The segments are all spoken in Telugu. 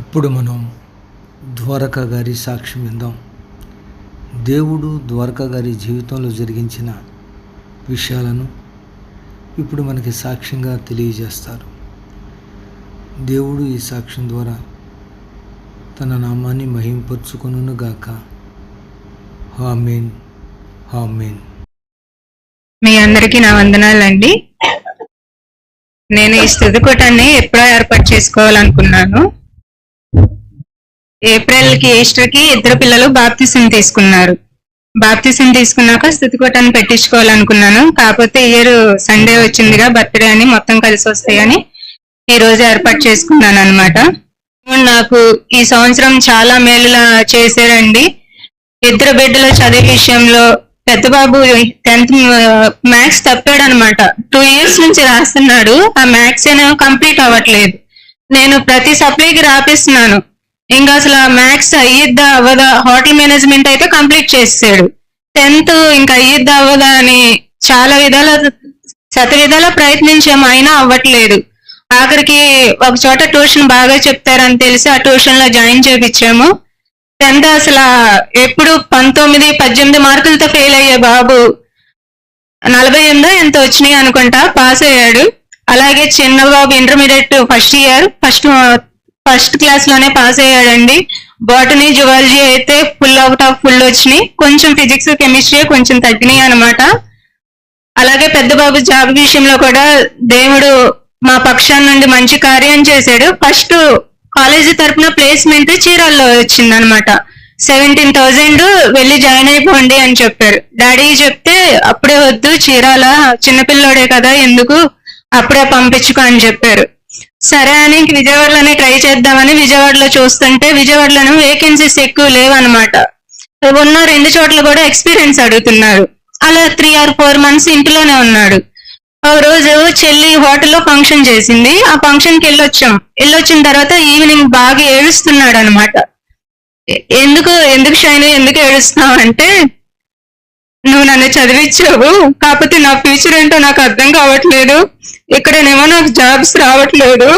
ఇప్పుడు మనం ద్వారక గారి సాక్ష్యం విందాం. దేవుడు ద్వారక గారి జీవితంలో జరిగించిన విషయాలను ఇప్పుడు మనకి సాక్ష్యంగా తెలియజేస్తారు. దేవుడు ఈ సాక్ష్యం ద్వారా తన నామాన్ని మహింపరుచుకొనుగాక హామేన్ హామేన్ మీ అందరికీ నా వందనాలండి. నేను ఈ స్థుతి కూటాన్ని ఎప్పుడో ఏర్పాటు చేసుకోవాలనుకున్నాను. ఏప్రిల్కి ఈస్టర్కి ఇద్దరు పిల్లలు బాప్తిసం తీసుకున్నారు. బాప్తిసం తీసుకున్నాక స్థుతి పెట్టించుకోవాలనుకున్నాను. కాకపోతే ఇయర్ సండే వచ్చిందిగా బర్త్డే అని మొత్తం కలిసి వస్తాయని ఈ రోజు ఏర్పాటు చేసుకున్నాను అనమాట నాకు ఈ సంవత్సరం చాలా మేలులా చేశారండి. ఇద్దరు బిడ్డల చదివే విషయంలో పెద్ద బాబు టెన్త్ మ్యాథ్స్ తప్పాడు అనమాట టూ ఇయర్స్ నుంచి రాస్తున్నాడు. ఆ మ్యాథ్స్ ఏమో కంప్లీట్ అవ్వట్లేదు. నేను ప్రతి సప్లైకి రాపిస్తున్నాను. ఇంకా అసలు మ్యాథ్స్ అయ్యిద్దా అవ్వదా? హోటల్ మేనేజ్మెంట్ అయితే కంప్లీట్ చేసాడు టెన్త్ ఇంకా అయ్యిద్దా అవ్వదా అని చాలా విధాల శత విధాల ప్రయత్నించాము అయినా అవ్వట్లేదు. ఆఖరికి ఒక చోట ట్యూషన్ బాగా చెప్తారని తెలిసి ఆ ట్యూషన్లో జాయిన్ చేపించాము. టెన్త్ అసలు ఎప్పుడు పంతొమ్మిది పద్దెనిమిది మార్కులతో ఫెయిల్ అయ్యే బాబు. నలభై ఎనిమిదో ఎంత వచ్చినాయి అనుకుంటా పాస్ అయ్యాడు. అలాగే చిన్న బాబు intermediate first year first first క్లాస్లోనే pass అయ్యాడండి. బాటనీ జువాలజీ అయితే ఫుల్ అవుట్ ఆఫ్ ఫుల్ వచ్చినాయి. కొంచెం ఫిజిక్స్ కెమిస్ట్రీ కొంచెం తగ్గినాయి అనమాట అలాగే పెద్ద బాబు జాబ్ విషయంలో కూడా దేవుడు మా పక్షాన నుండి మంచి కార్యం చేశాడు. ఫస్ట్ కాలేజీ తరపున ప్లేస్మెంట్ చీరాల్లో వచ్చింది అనమాట సెవెంటీన్ థౌజండ్ వెళ్ళి జాయిన్ అయిపోండి అని చెప్పారు. డాడీ చెప్తే అప్పుడే వద్దు చీరాల చిన్నపిల్లోడే కదా ఎందుకు అప్పుడే పంపించుకో అని చెప్పారు. సరే అని విజయవాడలోనే ట్రై చేద్దామని విజయవాడలో చూస్తుంటే విజయవాడలోనే వేకెన్సీస్ ఎక్కువ లేవన్నమాట. ఉన్న రెండు చోట్ల కూడా ఎక్స్పీరియన్స్ అడుగుతున్నారు. అలా త్రీ ఆర్ ఫోర్ మంత్స్ ఇంట్లోనే ఉన్నాడు. ఒక రోజు చెల్లి హోటల్లో ఫంక్షన్ చేసింది. ఆ ఫంక్షన్కి వెళ్ళొచ్చాం. వెళ్ళొచ్చిన తర్వాత ఈవినింగ్ బాగా ఏడుస్తున్నాడు అనమాట ఎందుకు ఎందుకు షైన్ ఎందుకు ఏడుస్తున్నావు అంటే నువ్వు నన్ను చదివించావు కాకపోతే నా ఫ్యూచర్ ఏంటో నాకు అర్థం కావట్లేదు. ఇక్కడనేమో నాకు జాబ్స్ రావట్లేదు.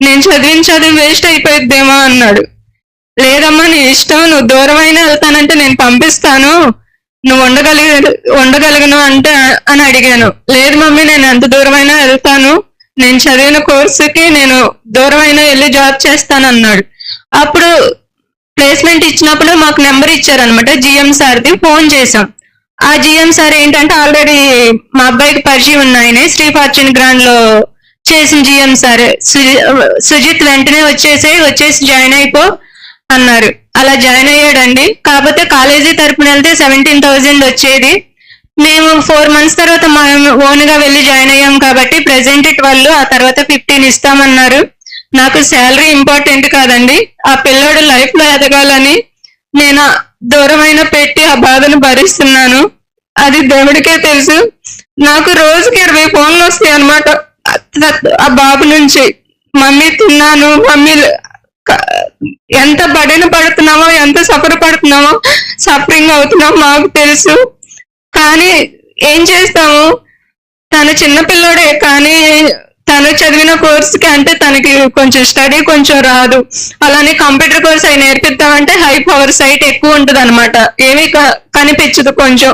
నేను చదివిన చదువు వేస్ట్ అయిపోయిద్దేమో అన్నాడు. లేదమ్మా నీ ఇష్టం. నువ్వు దూరమైనా వెళ్తానంటే నేను పంపిస్తాను. నువ్వు ఉండగలిగ ఉండగలిగను అంటే అని అడిగాను. లేదు మమ్మీ నేను ఎంత దూరమైనా వెళ్తాను. నేను చదివిన కోర్సుకి నేను దూరమైనా వెళ్ళి జాబ్ చేస్తాను అన్నాడు అప్పుడు ప్లేస్మెంట్ ఇచ్చినప్పుడు మాకు నెంబర్ ఇచ్చారనమాట జిఎం సార్ది ఫోన్ చేశాం. ఆ జిఎం సార్ ఏంటంటే ఆల్రెడీ మా అబ్బాయికి పరిచయం ఉన్నాయనే శ్రీ ఫార్చ్యూన్ గ్రాండ్లో చేసిన జిఎం సార్. సుజి- సుజిత్ వెంటనే వచ్చేసి వచ్చేసి జాయిన్ అయిపో అన్నారు. అలా జాయిన్ అయ్యాడండి. కాకపోతే కాలేజీ తరపున వెళ్తే సెవెంటీన్ థౌజండ్ వచ్చేది. మేము ఫోర్ మంత్స్ తర్వాత మనం ఓన్గా వెళ్ళి జాయిన్ అయ్యాం కాబట్టి ప్రెసెంట్ వాళ్ళు ఆ తర్వాత ఫిఫ్టీన్ ఇస్తామన్నారు. నాకు శాలరీ ఇంపార్టెంట్ కాదండి. ఆ పిల్లోడు లైఫ్లో ఎదగాలని నేను దూరమైన పెట్టి ఆ బాధను భరిస్తున్నాను. అది దేవుడికే తెలుసు. నాకు రోజుకి ఇరవై ఫోన్లు వస్తాయి అనమాట ఆ బాబు నుంచి. మమ్మీ తిన్నాను మమ్మీ ఎంత బడిన పడుతున్నామో ఎంత సఫర్ పడుతున్నామో సఫరింగ్ అవుతున్నామో మాకు తెలుసు. కానీ ఏం చేస్తాము? తను చిన్నపిల్లోడే కానీ తను చదివిన కోర్సుకి అంటే తనకి కొంచెం స్టడీ కొంచెం రాదు. అలానే కంప్యూటర్ కోర్స్ అవి నేర్పిద్దామంటే హై పవర్ సైట్ ఎక్కువ ఉంటుంది అనమాట ఏమీ కనిపించదు కొంచెం.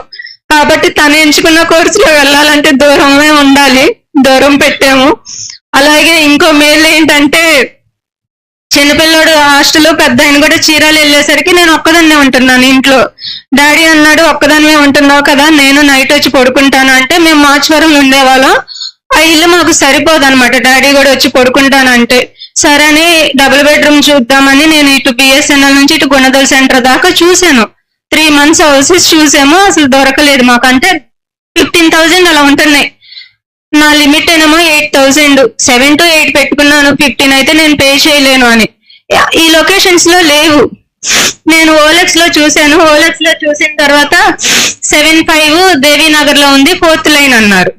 కాబట్టి తను ఎంచుకున్న కోర్సులో వెళ్ళాలంటే దూరమే ఉండాలి. దూరం పెట్టాము. అలాగే ఇంకో మేలు ఏంటంటే చిన్నపిల్లడు హాస్టల్ పెద్ద ఆయన కూడా చీరాలు వెళ్ళేసరికి నేను ఒక్కదాన్నే ఉంటున్నాను ఇంట్లో. డాడీ అన్నాడు ఒక్కదాన్నే ఉంటున్నావు కదా నేను నైట్ వచ్చి పడుకుంటాను. అంటే మేము మార్చువరం ఉండేవాళ్ళం. ఆ ఇల్లు మాకు సరిపోదు అనమాట డాడీ కూడా వచ్చి పడుకుంటాను అంటే. సరే అని డబుల్ బెడ్రూమ్ చూద్దామని నేను ఇటు బిఎస్ఎన్ఎల్ నుంచి ఇటు గుణదల్ సెంటర్ దాకా చూశాను. త్రీ మంత్స్ హౌసెస్ చూసాము అసలు దొరకలేదు మాకు అంటే ఫిఫ్టీన్ థౌజండ్ అలా ఉంటున్నాయి. నా లిమిట్ ఏమో eight thousand seven to eight పెట్టుకున్నాను. ఫిఫ్టీన్ అయితే నేను పే చేయలేను అని. ఈ లొకేషన్స్లో లేవు. నేను ఓలెక్స్లో చూశాను. ఓలెక్స్లో చూసిన తర్వాత సెవెన్ ఫైవ్ దేవీనగర్లో ఉంది. ఫోర్త్ లైన్ అన్నారు.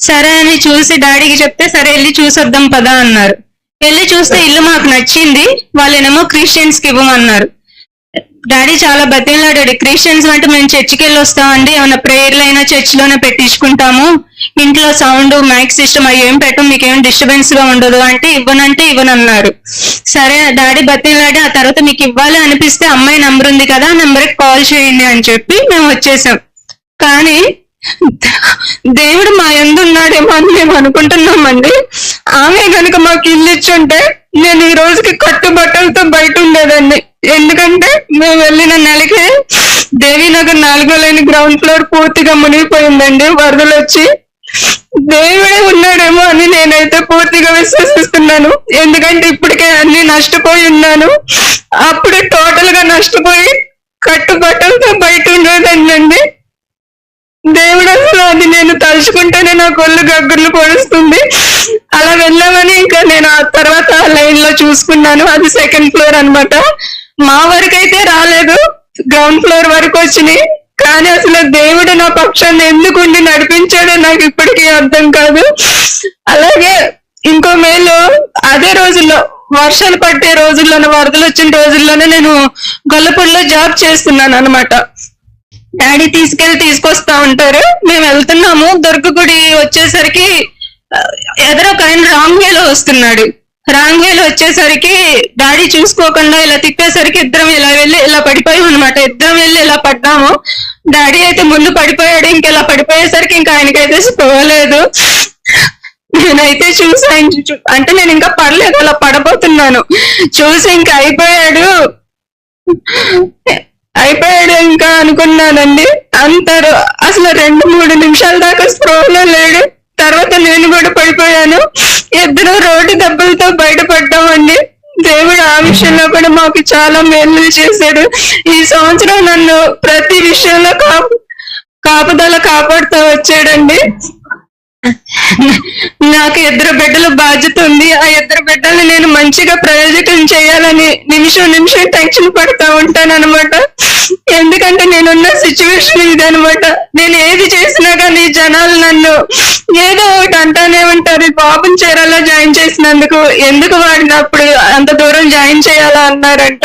సరే అని చూసి డాడీకి చెప్తే సరే వెళ్ళి చూసొద్దాం పదా అన్నారు. వెళ్ళి చూస్తే ఇల్లు మాకు నచ్చింది. వాళ్ళేనేమో క్రిస్టియన్స్కి ఇవ్వమన్నారు. డాడీ చాలా బతిలాడాడు క్రిస్టియన్స్ అంటే మేము చర్చికి వెళ్ళి వస్తామండి ఏమైనా ప్రేయర్లు అయినా చర్చిలోనే పెట్టించుకుంటాము. ఇంట్లో సౌండ్ మైక్ సిస్టమ్ అవి ఏం పెట్టం మీకు ఏం డిస్టర్బెన్స్గా ఉండదు. అంటే ఇవ్వనంటే ఇవ్వనన్నారు. సరే డాడీ బతిలాడి ఆ తర్వాత మీకు ఇవ్వాలి అనిపిస్తే అమ్మాయి నంబర్ ఉంది కదా ఆ కాల్ చేయండి అని చెప్పి మేము వచ్చేసాం. కానీ దేవుడు మా ఎందు ఉన్నాడేమో అని మేము అనుకుంటున్నామండి. ఆమె కనుక మాకు ఇల్లు ఇచ్చుంటే నేను ఈ రోజుకి కట్టుబట్టలతో బయట ఉండేదండి ఎందుకంటే మేము వెళ్ళిన నెలకి దేవీనగర్ నాలుగో లేని గ్రౌండ్ ఫ్లోర్ పూర్తిగా మునిగిపోయిందండి. వరదలు వచ్చి దేవుడే ఉన్నాడేమో అని నేనైతే పూర్తిగా విశ్వసిస్తున్నాను. ఎందుకంటే ఇప్పటికే అన్ని నష్టపోయి ఉన్నాను. అప్పుడు టోటల్గా నష్టపోయి కట్టుబట్టలతో బయట ఉండేదండి దేవుడు అసలు అది నేను తలుచుకుంటేనే నా కొళ్ళు గగ్గుర్లు పొడుస్తుంది. అలా వెళ్ళామని ఇంకా నేను ఆ తర్వాత లైన్లో చూసుకున్నాను. అది సెకండ్ ఫ్లోర్ అన్నమాట. మా వరకైతే రాలేదు. గ్రౌండ్ ఫ్లోర్ వరకు వచ్చినాయి. కానీ అసలు దేవుడు నా పక్షాన్ని ఎందుకు ఉండి నడిపించాడో నాకు ఇప్పటికీ అర్థం కాదు. అలాగే ఇంకో మేలు అదే రోజుల్లో వర్షాలు పట్టే రోజుల్లోనే వరదలు వచ్చిన రోజుల్లోనే నేను గొల్లపూడిలో జాబ్ చేస్తున్నాను అనమాట డాడీ తీసుకెళ్ళి తీసుకొస్తా ఉంటారు. మేము వెళ్తున్నాము. దుర్గగుడి వచ్చేసరికి ఎదరొక ఒక ఆయన రాంగ్ వేలో వస్తున్నాడు. రాంగ్ వేలు వచ్చేసరికి డాడీ చూసుకోకుండా ఇలా తిప్పేసరికి ఇద్దరం ఇలా వెళ్ళి ఇలా పడిపోయాం అనమాట ఇద్దరం వెళ్ళి ఇలా పడ్డాము. డాడీ అయితే ముందు పడిపోయాడు ఇంకా ఇలా పడిపోయేసరికి ఇంకా ఆయనకైతే పోలేదు. నేనైతే చూసి ఆయన అంటే నేను ఇంకా పడలేదు అలా పడబోతున్నాను. చూసి ఇంకా అయిపోయాడు. అయిపోయాడు ఇంకా అనుకున్నానండి. అంతరు అసలు రెండు మూడు నిమిషాల దాకా స్ప్రోలో లేడు. తర్వాత నేను కూడా పడిపోయాను. ఇద్దరు రోడ్డు దెబ్బలతో బయటపడ్డామండి. దేవుడు ఆ విషయంలో కూడా మాకు చాలా మేలు చేశాడు. ఈ సంవత్సరం నన్ను ప్రతి విషయంలో కాపు కాపుదల కాపాడుతూ వచ్చాడండి. నాకు ఇద్దరు బిడ్డల బాధ్యత ఉంది. ఆ ఇద్దరు బిడ్డల్ని నేను మంచిగా ప్రయోజకం చేయాలని నిమిషం నిమిషం టెన్షన్ పడతా ఉంటాను అనమాట ఎందుకంటే నేనున్న సిచ్యువేషన్ ఇది అనమాట నేను ఏది చేసినా కానీ జనాలు నన్ను ఏదో ఒకటి అంటానే ఉంటారు. బాబుని చీరాలో జాయిన్ చేసినందుకు ఎందుకు వాడిని అప్పుడు అంత దూరం జాయిన్ చేయాలా అన్నారంట.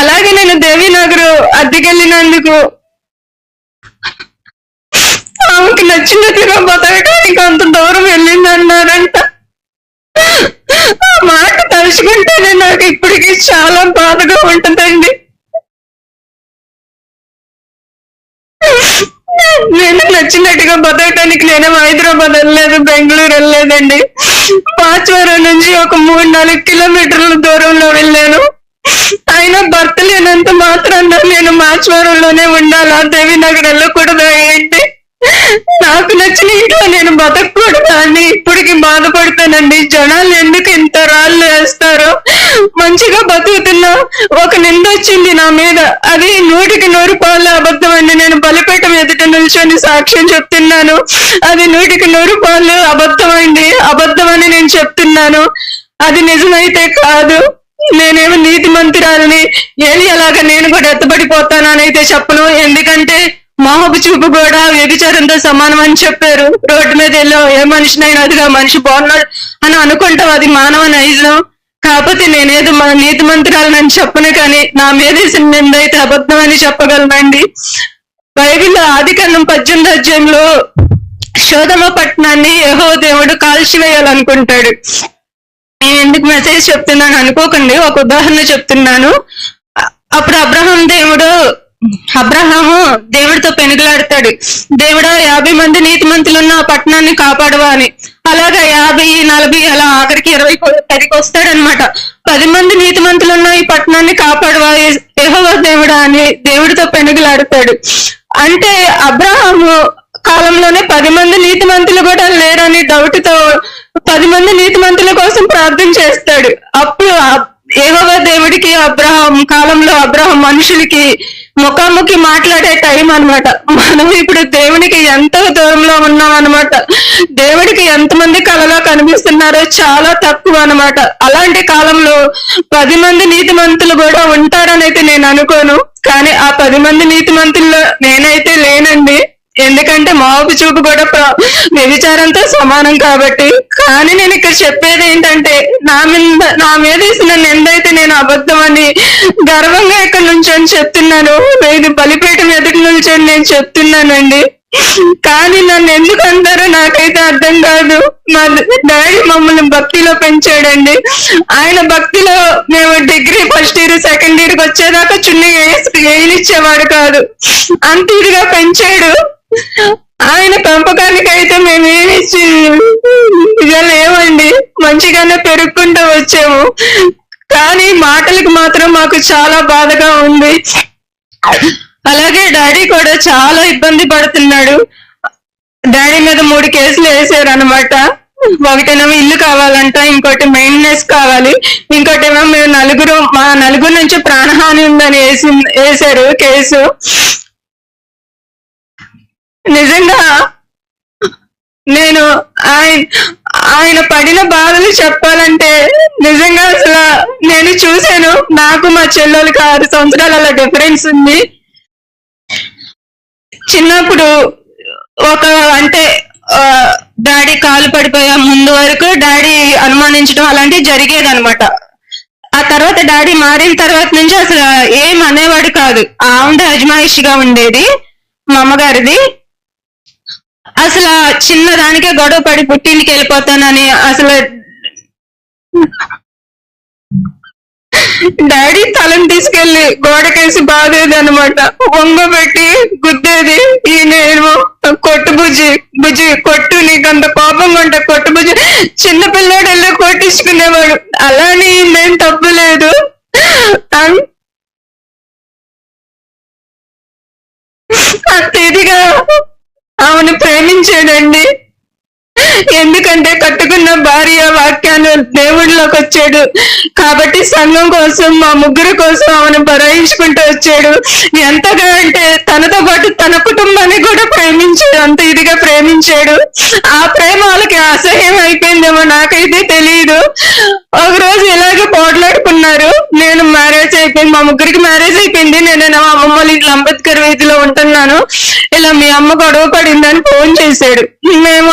అలాగే నేను దేవీనగర్ అద్దెకెళ్ళినందుకు ఆమెకి నచ్చినట్లుగా బతకడానికి అంత దూరం వెళ్ళింది అన్నారంట ఆ మాట తలుచుకుంటేనే నాకు ఇప్పటికీ చాలా బాధగా ఉంటుందండి. నేను నచ్చినట్టుగా బతకడానికి నేను హైదరాబాద్ వెళ్ళలేదు బెంగళూరు వెళ్ళలేదండి. పాచవరం నుంచి ఒక మూడు నాలుగు కిలోమీటర్ల దూరంలో వెళ్ళాను. అయినా భర్త లేనంత మాత్రాన నేను మాచవరంలోనే ఉండాలా? దేవి నగర్ వెళ్ళకూడదా ఏంటి? నాకు నచ్చిన ఇంట్లో నేను బతకూడదా అని ఇప్పటికి బాధపడతానండి. జనాలు ఎందుకు ఇంత రాళ్ళు వేస్తారో? మంచిగా బతుకుతున్నా ఒక నింద వచ్చింది నా మీద. అది నూటికి నూరు పాలు అబద్ధం అండి నేను బలిపేట ఎదుట నిల్చొని సాక్ష్యం చెప్తున్నాను. అది నూటికి నూరు పాలు అబద్ధం అండి అబద్ధం అని నేను చెప్తున్నాను. అది నిజమైతే కాదు. నేనేమో నీతి మంత్రాలని ఏలి అలాగా నేను కూడా ఎత్తబడిపోతానని అయితే చెప్పను. ఎందుకంటే మోహపు చూపు కూడా వ్యభిచారంతో సమానం అని చెప్పారు. రోడ్డు మీద వెళ్ళో ఏ మనిషినైనా అదిగా మనిషి బాగున్నాడు అని అనుకుంటాం అది మానవ నైజం. కాకపోతే నేనేదో నీతి మంత్రాలని చెప్పను కానీ నా మీద వేసిన నింద అయితే అబద్ధం అని చెప్పగలనండి. బైబిల్లో కన్నం పద్దెనిమిది అధ్యాయంలో శోధమ పట్టణాన్ని యహో దేవుడు కాల్చివేయాలనుకుంటాడు. నేను ఎందుకు మెసేజ్ చెప్తున్నాను అనుకోకండి ఒక ఉదాహరణ చెప్తున్నాను. అప్పుడు అబ్రహం దేవుడు అబ్రహాము దేవుడితో పెనుగులాడతాడు. దేవుడా యాభై మంది నీతిమంతులు ఉన్న ఆ పట్టణాన్ని కాపాడవా అని. అలాగా యాభై నలభై అలా ఆఖరికి ఇరవై పదికి వస్తాడనమాట పది మంది నీతిమంతులు ఉన్న ఈ పట్టణాన్ని కాపాడవా యెహోవా దేవుడా అని దేవుడితో పెనుగులాడతాడు. అంటే అబ్రహాము కాలంలోనే పది మంది నీతిమంతులు కూడా లేరని డౌట్తో పది మంది నీతిమంతుల కోసం ప్రార్థన చేస్తాడు. అప్పుడు ఏవవ దేవుడికి అబ్రహం కాలంలో అబ్రహం మనుషులకి ముఖాముఖి మాట్లాడే టైం అన్నమాట. మనం ఇప్పుడు దేవునికి ఎంతో దూరంలో ఉన్నాం అనమాట దేవుడికి ఎంతమంది కళలో కనిపిస్తున్నారో చాలా తక్కువ అనమాట అలాంటి కాలంలో పది మంది నీతిమంతులు కూడా ఉంటారనైతే నేను అనుకోను. కానీ ఆ పది మంది నీతిమంతుల్లో నేనైతే లేనండి. ఎందుకంటే మాపు చూపు కూడా వ్యభిచారంతో సమానం కాబట్టి. కానీ నేను ఇక్కడ చెప్పేది ఏంటంటే నా మీద నా మీద వేసిన నిందైతే అయితే నేను అబద్ధం అని గర్వంగా ఇక్కడ నుంచొని చెప్తున్నాను. నేను బలిపేట ఎదుటి అని నేను చెప్తున్నానండి. కానీ నన్ను ఎందుకు అంటారో నాకైతే అర్థం కాదు. మా డాడీ మమ్మల్ని భక్తిలో పెంచాడండి. ఆయన భక్తిలో మేము డిగ్రీ ఫస్ట్ ఇయర్ సెకండ్ ఇయర్కి వచ్చేదాకా చున్నీ ఏలిచ్చేవాడు కాదు. అంత ఇదిగా పెంచాడు. ఆయన పెంపకానికి అయితే మేము ఇక లేవండి. మంచిగానే పెరుక్కుంటూ వచ్చాము. కానీ మాటలకు మాత్రం మాకు చాలా బాధగా ఉంది. అలాగే డాడీ కూడా చాలా ఇబ్బంది పడుతున్నాడు. డాడీ మీద మూడు కేసులు వేసారు అనమాట ఒకటేమో ఇల్లు కావాలంట ఇంకోటి మెయింటెనెన్స్ కావాలి ఇంకోటేమో మేము నలుగురు మా నలుగురు నుంచి ప్రాణహాని ఉందని వేసి వేసారు కేసు. నిజంగా నేను ఆయన ఆయన పడిన బాధలు చెప్పాలంటే నిజంగా అసలు నేను చూశాను. నాకు మా చెల్లెలకి ఆరు సంవత్సరాల అలా డిఫరెన్స్ ఉంది. చిన్నప్పుడు ఒక అంటే డాడీ కాలు పడిపోయే ముందు వరకు డాడీ అనుమానించడం అలాంటివి జరిగేది అనమాట ఆ తర్వాత డాడీ మారిన తర్వాత నుంచి అసలు ఏం అనేవాడు కాదు. ఆవిడ అజమాయిషిగా ఉండేది మా అమ్మగారిది. అసలు చిన్న చిన్నదానికే గొడవ పడి పుట్టింటికి వెళ్ళిపోతానని అసలు డాడీ తలను తీసుకెళ్ళి గోడకేసి బాధేది అనమాట పెట్టి గుద్దేది ఈయనేమో కొట్టు బుజ్జి బుజ్జి కొట్టు నీకు అంత కోపంగా ఉంటే కొట్టు బుజ్జి. చిన్న పిల్లాడు వెళ్ళి కొట్టించుకునేవాడు. అలానే నేను తప్పు లేదు. అంత ఇదిగా ఆమెను ప్రేమించాడండి. ఎందుకంటే కట్టుకున్న భార్య వాక్యాన్ని దేవుడిలోకి వచ్చాడు. కాబట్టి సంఘం కోసం మా ముగ్గురు కోసం ఆమెను బరాయించుకుంటూ వచ్చాడు. ఎంతగా అంటే తనతో పాటు తన కుటుంబాన్ని కూడా ప్రేమించాడు అంత ఇదిగా ప్రేమించాడు. ఆ ప్రేమ వాళ్ళకి అసహ్యం అయిపోయిందేమో నాకైతే తెలియదు ఒక రోజు ఇలాగే పోట్లాడుకున్నారు. నేను మ్యారేజ్ అయిపోయింది మా ముగ్గురికి మ్యారేజ్ అయిపోయింది. నేను మా అమ్మమ్మ వాళ్ళ ఇంట్లో అంబేద్కర్ వీధిలో ఉంటున్నాను. ఇలా మీ అమ్మ గొడవ పడిందని ఫోన్ చేశాడు. మేము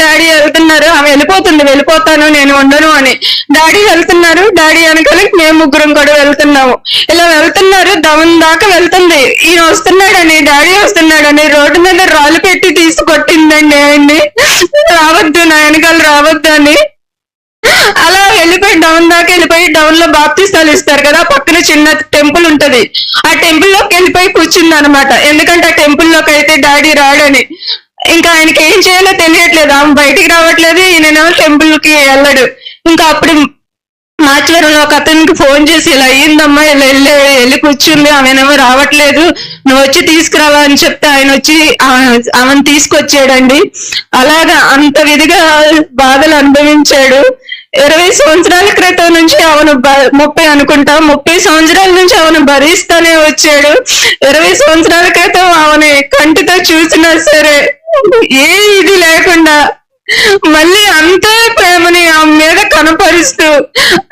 డాడీ వెళ్తున్నారు ఆమె వెళ్ళిపోతుంది వెళ్ళిపోతాను నేను ఉండను అని. డాడీ వెళ్తున్నారు డాడీ వెనకాల మేము ముగ్గురం కూడా వెళ్తున్నాము. ఇలా వెళ్తున్నారు దవన్ దాకా వెళ్తుంది. ఈయన వస్తున్నాడని డాడీ వస్తున్నాడని రోడ్డు మీద రాళ్ళు పెట్టి తీసుకొట్టిందండి ఆయన్ని. రావద్దు నా వెనకాల రావద్దు అని. అలా వెళ్ళిపోయి డౌన్ దాకా వెళ్ళిపోయి డౌన్లో బాప్తిస్తాలు ఇస్తారు కదా పక్కన చిన్న టెంపుల్ ఉంటది. ఆ టెంపుల్లోకి వెళ్ళిపోయి కూర్చుంది అనమాట ఎందుకంటే ఆ టెంపుల్లోకి అయితే డాడీ రాడని. ఇంకా ఆయనకి ఏం చేయాలో తెలియట్లేదు. ఆమె బయటికి రావట్లేదు ఈయనేమో టెంపుల్కి వెళ్ళడు. ఇంకా అప్పుడు మాచివరంలో ఒక అతనికి ఫోన్ చేసి ఇలా అయ్యిందమ్మా ఇలా వెళ్ళి వెళ్ళి కూర్చుంది ఆమెనేమో రావట్లేదు. నువ్వు వచ్చి తీసుకురావా అని చెప్తే ఆయన వచ్చి ఆమె- ఆమెను తీసుకొచ్చాడండి. అలాగా అంత విధిగా బాధలు అనుభవించాడు. ఇరవై సంవత్సరాల క్రితం నుంచి అవను ముప్పై అనుకుంటా ముప్పై సంవత్సరాల నుంచి అవను భరిస్తానే వచ్చాడు. ఇరవై సంవత్సరాల క్రితం అవని కంటితో చూసినా సరే ఏ ఇది లేకుండా మళ్ళీ అంతే ప్రేమని ఆమె మీద కనపరుస్తూ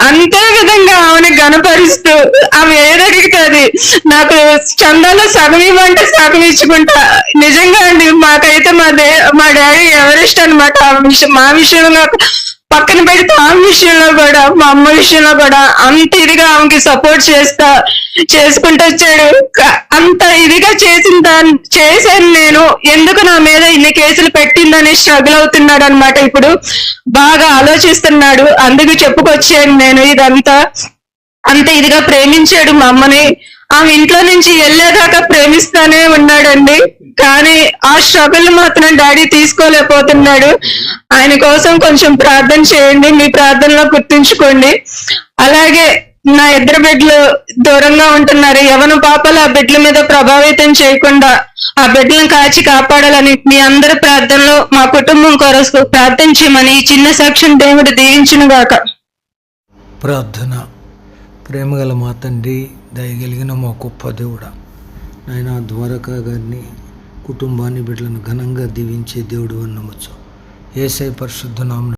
అంతే విధంగా ఆమెని గనపరుస్తూ ఆమె ఏదడిగితే అది నాకు చందాలో సగం ఇవ్వంటే సగం ఇచ్చుకుంటా. నిజంగా అండి మాకైతే మా డే మా డాడీ ఎవరెస్ట్ అనమాట విషయం మా విషయంలో. పక్కన పెడితే ఆమె విషయంలో కూడా మా అమ్మ విషయంలో కూడా అంత ఇదిగా ఆమెకి సపోర్ట్ చేస్తా చేసుకుంటూ వచ్చాడు. అంత ఇదిగా చేసిన దాన్ని చేశాను నేను. ఎందుకు నా మీద ఇన్ని కేసులు పెట్టిందని స్ట్రగుల్ అవుతున్నాడు అనమాట ఇప్పుడు. బాగా ఆలోచిస్తున్నాడు. అందుకు చెప్పుకొచ్చాను నేను ఇదంతా. అంత ఇదిగా ప్రేమించాడు మా అమ్మని. ఆమె ఇంట్లో నుంచి వెళ్ళేదాకా ప్రేమిస్తానే ఉన్నాడండి. కానీ ఆ స్ట్రగుల్ మాత్రం డాడీ తీసుకోలేకపోతున్నాడు. ఆయన కోసం కొంచెం ప్రార్థన చేయండి మీ ప్రార్థనలో గుర్తుంచుకోండి. అలాగే నా ఇద్దరు బిడ్డలు దూరంగా ఉంటున్నారు. ఎవరి పాపలు ఆ బిడ్డల మీద ప్రభావితం చేయకుండా ఆ బిడ్డలను కాచి కాపాడాలని మీ అందరి ప్రార్థనలో మా కుటుంబం కొరకు ప్రార్థించమని ఈ చిన్న సాక్ష్యం దేవుడు దీవించును గాక ప్రార్థన. ప్రేమగల మా తండ్రి దయగలిగిన మా గొప్ప దేవుడా. నాయన ద్వారకా గారిని కుటుంబాన్ని బిడ్డలను ఘనంగా దీవించే దేవుడు అని నమ్మచ్చు ఏసై పరిశుద్ధ నామం